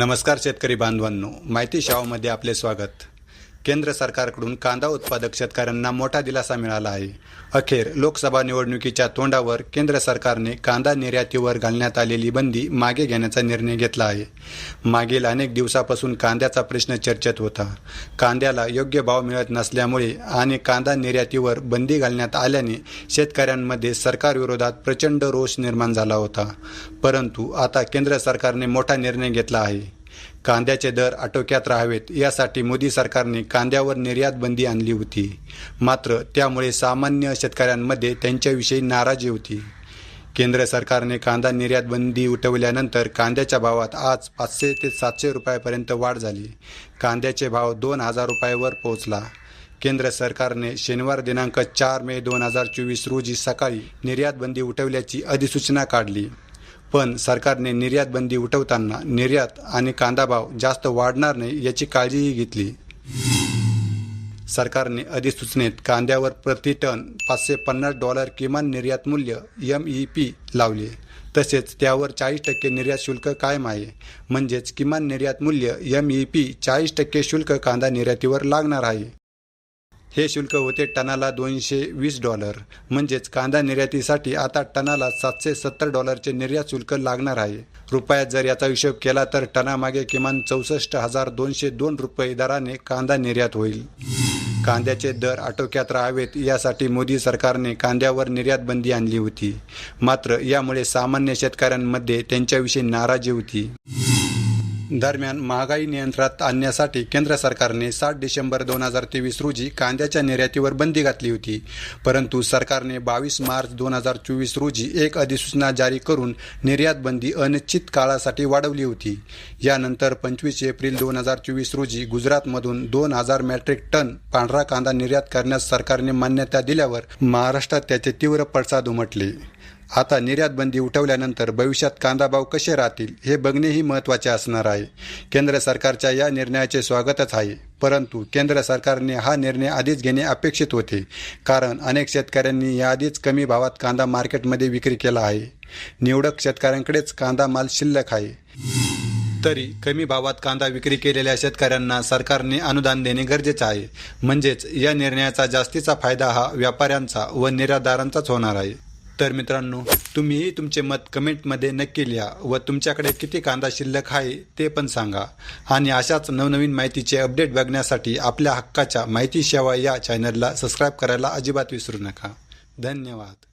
नमस्कार शेतकरी बांधवांनो. माहिती शावामध्ये आपले स्वागत. केंद्र सरकारकडून कांदा उत्पादक शेतकऱ्यांना मोठा दिलासा मिळाला आहे. अखेर लोकसभा निवडणुकीच्या तोंडावर केंद्र सरकारने कांदा निर्यातीवर घालण्यात आलेली बंदी मागे घेण्याचा निर्णय घेतला आहे. मागील अनेक दिवसापासून कांद्याचा प्रश्न चर्चेत होता. कांद्याला योग्य भाव मिळत नसल्यामुळे आणि कांदा निर्यातीवर बंदी घालण्यात आल्याने शेतकऱ्यांमध्ये सरकारविरोधात प्रचंड रोष निर्माण झाला होता. परंतु आता केंद्र सरकारने मोठा निर्णय घेतला आहे. कांद्याचे दर आटोक्यात राहावेत यासाठी मोदी सरकारने कांद्यावर निर्यात बंदी आणली होती. मात्र त्यामुळे सामान्य शेतकऱ्यांमध्ये त्यांच्याविषयी नाराजी होती. केंद्र सरकारने कांदा निर्यात बंदी उठवल्यानंतर कांद्याच्या भावात आज पाचशे ते सातशे रुपयापर्यंत वाढ झाली. कांद्याचे भाव दोन हजार रुपयावर पोहोचला. केंद्र सरकारने शनिवार दिनांक चार मे दोन हजार चोवीस रोजी सकाळी निर्यात बंदी उठवल्याची अधिसूचना काढली. पण सरकारने निर्यात बंदी उठवताना निर्यात आणि कांदा भाव जास्त वाढणार नाही याची काळजीही घेतली. सरकारने अधिसूचनेत कांद्यावर प्रति टन पाचशे पन्नास डॉलर किमान निर्यात मूल्य एम ई पी लावले. तसेच त्यावर चाळीस टक्के निर्यात शुल्क कायम आहे. म्हणजेच किमान निर्यात मूल्य एम ई पी चाळीस टक्के शुल्क कांदा निर्यातीवर लागणार आहे. हे शुल्क होते टनाला दोनशे वीस डॉलर. म्हणजेच कांदा निर्यातीसाठी आता टनाला सातशे सत्तर डॉलरचे निर्यात शुल्क लागणार आहे. रुपयात जर याचा हिशोब केला तर टनामागे किमान चौसष्ट हजार दोनशे दोन रुपये दराने कांदा निर्यात होईल. कांद्याचे दर आटोक्यात राहावेत यासाठी मोदी सरकारने कांद्यावर निर्यात बंदी आणली होती. मात्र यामुळे सामान्य शेतकऱ्यांमध्ये त्यांच्याविषयी नाराजी होती. दरम्यान महागाई नियंत्रणात आणण्यासाठी केंद्र सरकारने सात डिसेंबर दोन हजार तेवीस रोजी कांद्याच्या निर्यातीवर बंदी घातली होती. परंतु सरकारने बावीस मार्च दोन हजार चोवीस रोजी एक अधिसूचना जारी करून निर्यात बंदी अनिश्चित काळासाठी वाढवली होती. यानंतर पंचवीस एप्रिल दोन हजार चोवीस रोजी गुजरातमधून दोन हजार मॅट्रिक टन पांढरा कांदा निर्यात करण्यास सरकारने मान्यता दिल्यावर महाराष्ट्रात त्याचे तीव्र पडसाद उमटले. आता निर्यात बंदी उठवल्यानंतर भविष्यात कांदा भाव कसे राहतील हे बघणेही महत्त्वाचे असणार आहे. केंद्र सरकारच्या या निर्णयाचे स्वागतच आहे. परंतु केंद्र सरकारने हा निर्णय आधीच घेणे अपेक्षित होते. कारण अनेक शेतकऱ्यांनी याआधीच कमी भावात कांदा मार्केटमध्ये विक्री केला आहे. निवडक शेतकऱ्यांकडेच कांदा माल शिल्लक आहे. तरी कमी भावात कांदा विक्री केलेल्या शेतकऱ्यांना सरकारने अनुदान देणे गरजेचे आहे. म्हणजेच या निर्णयाचा जास्तीचा फायदा हा व्यापाऱ्यांचा व निर्यातदारांचाच होणार आहे. तर मित्रांनो तुम्हीही तुमचे मत कमेंटमध्ये नक्की लिहा व तुमच्याकडे किती कांदा शिल्लक आहे ते पण सांगा. आणि अशाच नवनवीन माहितीचे अपडेट बघण्यासाठी आपल्या हक्काच्या माहिती सेवा या चॅनलला सबस्क्राईब करायला अजिबात विसरू नका. धन्यवाद.